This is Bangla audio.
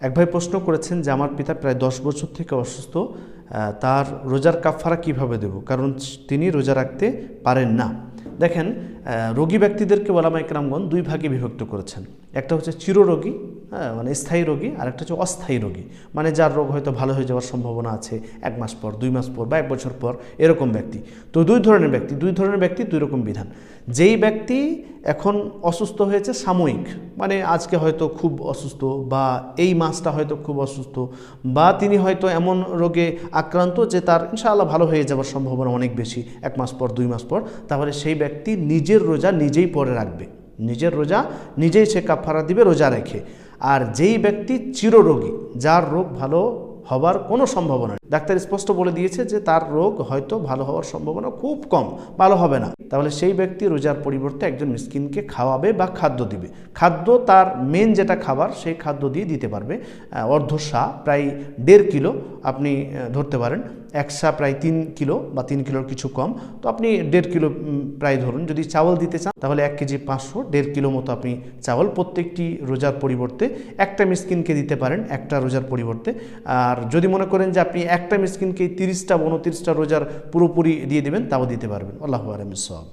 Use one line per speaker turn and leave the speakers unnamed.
এক ভাই প্রশ্ন করেছেন যে আমার পিতা প্রায় দশ বছর থেকে অসুস্থ তার রোজার কাফারা কীভাবে দেব? কারণ তিনি রোজা রাখতে পারেন না। দেখেন রোগী ব্যক্তিদেরকে ওলামা একরামগণ দুই ভাগে বিভক্ত করেছেন। একটা হচ্ছে চিররোগী হ্যাঁ মানে স্থায়ী রোগী আর একটা হচ্ছে অস্থায়ী রোগী। মানে যার রোগ হয়তো ভালো হয়ে যাওয়ার সম্ভাবনা আছে এক মাস পর, দুই মাস পর বা এক বছর পর, এরকম ব্যক্তি। তো দুই ধরনের ব্যক্তি, দুই ধরনের ব্যক্তি, দুই রকম বিধান। যেই ব্যক্তি এখন অসুস্থ হয়েছে সাময়িক মানে আজকে হয়তো খুব অসুস্থ বা এই মাসটা হয়তো খুব অসুস্থ বা তিনি হয়তো এমন রোগে আক্রান্ত যে তার ইনশাআল্লাহ ভালো হয়ে যাওয়ার সম্ভাবনা অনেক বেশি এক মাস পর, দুই মাস পর, তাহলে সেই ব্যক্তি নিজের রোজা নিজেই পরে রাখবে। নিজের রোজা নিজেই সে কাফারা দিবে, রোজা রেখে। আর যেই ব্যক্তি চিররোগী যার রোগ ভালো হবার কোনো সম্ভাবনা ডাক্তার স্পষ্ট বলে দিয়েছে যে তার রোগ হয়তো ভালো হওয়ার সম্ভাবনা খুব কম, ভালো হবে না। তাহলে সেই ব্যক্তি রোজার পরিবর্তে একজন মিসকিনকে খাওয়াবে বা খাদ্য দিবে। খাদ্য তার মেন যেটা খাবার, সেই খাদ্য দিয়ে দিতে পারবে। অর্ধ অর্ধশা প্রায় দেড় কিলো আপনি ধরতে পারেন। একশা প্রায় তিন কিলো বা তিন কিলোর কিছু কম। তো আপনি দেড় কিলো প্রায় ধরুন, যদি চাউল দিতে চান, তাহলে এক কেজি পাঁচশো, দেড় কিলো মতো আপনি চাউল প্রত্যেকটি রোজার পরিবর্তে। একটা মিসকিনকে দিতে পারেন একটা রোজার পরিবর্তে। আর যদি মনে করেন যে আপনি একটা মিসকিনকে তিরিশটা উনতিরিশটা রোজার পুরোপুরি দিয়ে দেবেন তাও দিতে পারবেন। আল্লাহ আলম সব